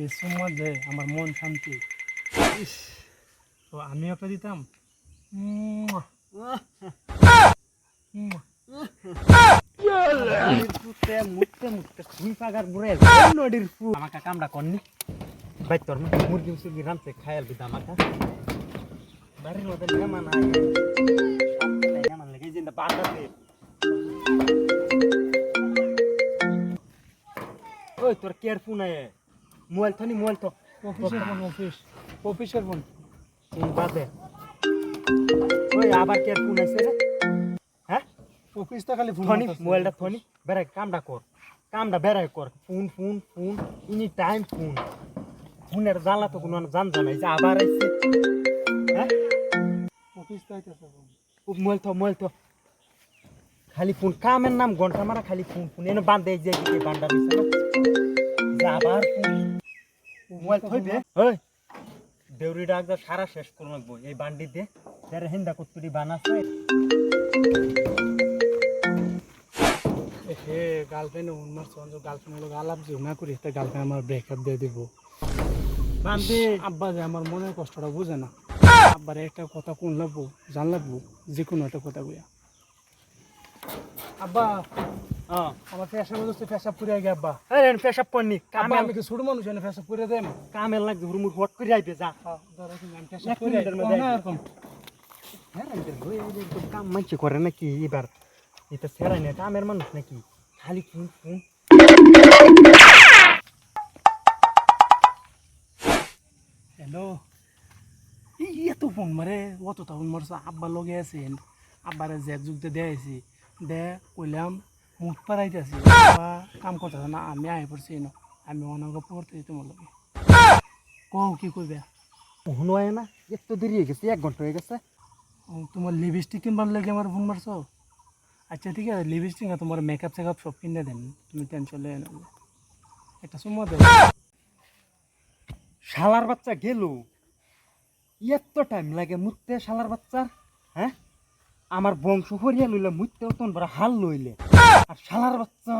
এই মধ্যে আমার মন শান্তি ইস, তো আমিও একটা দিতাম। মুটতে মুটতে ফুল পাগার বুড়ে নদীর ফুল আমাকে কামড়া করনি ভাই তোর মধ্যে মুরগি সুরগি রানতে খায়াল বিদা আমাকে। বাড়ির মধ্যে মেহমান আয়। মোবাইল থনি মোবাইল তো অফিসের ফোন অফিস। অফিসের ফোন। ফোন বাদে ওই আবার কেয়ার ফোন আইছে রে? হ্যাঁ? অফিসটা খালি ফোন থনি মোবাইলটা থনি বেড়াই কামটা কর। কামটা বেড়াই কর। Phone phone phone any time phone ফোনের জ্বালা তো কোনো জান জানাই যে আবার আইছে। হ্যাঁ? অফিস ফোন ও মোবাইল তো মোবাইল তো খালি ফোন কামের নাম ঘণ্টা মারা খালি ফোন ফোন এনে বান্ধে যে বান্ডা দিছে না। আবার ফোন মোবাইল থইবে? ওই দেউরি ডাক যা সারা শেষ করে রাখব। এই বান্ডি দিয়ে যারা হিন্দা কুত্তুরি বানাচ্ছে হে গার্লফ্রেন্ড উন্মার সঞ্জ গার্লফ্রেন্ড হলো আলাপ যে না করি তা গার্লফ্রেন্ড আমার ব্রেকআপ দিয়ে দিব। বান্ধে আব্বা যে আমার মনের কষ্টটা বুঝে না। আব্বার একটা কথা কোন লাগবো? জান লাগবো? যে কোনো একটা কথা কইয়া। আব্বা আমার আরে পড়নি কামে আমি কি ছোট মানুষ এনে কামের হট করে আইবে যা। না। এরকম। হ্যাঁ ওই ওই একদম কাম মানছে করে নাকি এবার। এটা সেরা নেই কামের মানুষ নাকি? খালি ফোন ফোন হ্যালো। এত ফোন মারে অত তখন মারছে আব্বা লগে আছেন আব্বারে জ্যাক যুগতে দেয়াইছি দে কইলাম মুখ পাড়াইতেছি কাম করতেছে না আমি আই পড়ছি ন আমি অনেক পড়তে তোমার লগে। কও কি কইবে? ফোন হয় না এত দেরি হয়ে গেছে এক ঘণ্টা হয়ে গেছে। তোমার লিপস্টিক কিনবার লাগে আমার ফোন মারছো? আচ্ছা ঠিক আছে লিপস্টিক না তোমার মেকআপ চেকআপ সব কিনে দেন তুমি টেনশন লয়ে নেবে একটা সময় দেবে শালার বাচ্চা গেল। এত টাইম লাগে মুততে শালার বাচ্চার হ্যাঁ? আমার বংশ হরিয়া লইলে মুততেও বড় হাল লইলে। আর শালার বাচ্চা।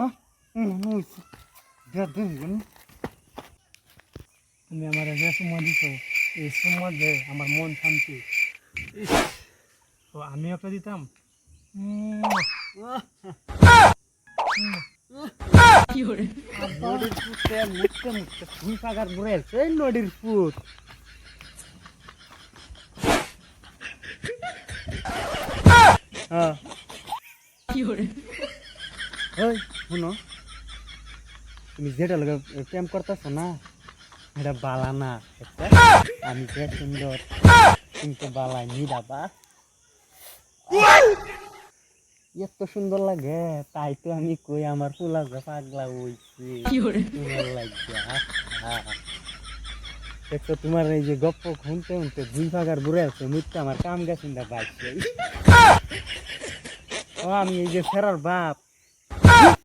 তুমি আমার যে সময় দিছো, এই সময় দে আমার মন শান্তি তো আমিও একটা দিতাম। নদীর ফুটে মুততে মুততে ফুল পাগার বুড়ে এই নদীর ফুট হ্যাঁ ওই শুনো। তুমি যেটা লোক প্রেম করতেছ না এটা বালা না একটা আমি যে সুন্দর কিন্তু বালা নি দাবা এত সুন্দর লাগে তাই তো আমি কই আমার ফুলা যে পাগলা হইছে। তোমার লাগিয়া দেখো তোমার এই যে গপ্প শুনতে শুনতে দুই ফাগার বুড়ে আছে মুখটা আমার কাম গেছেন দা বাইছে। ও আমি এই যে ফেরার বাপ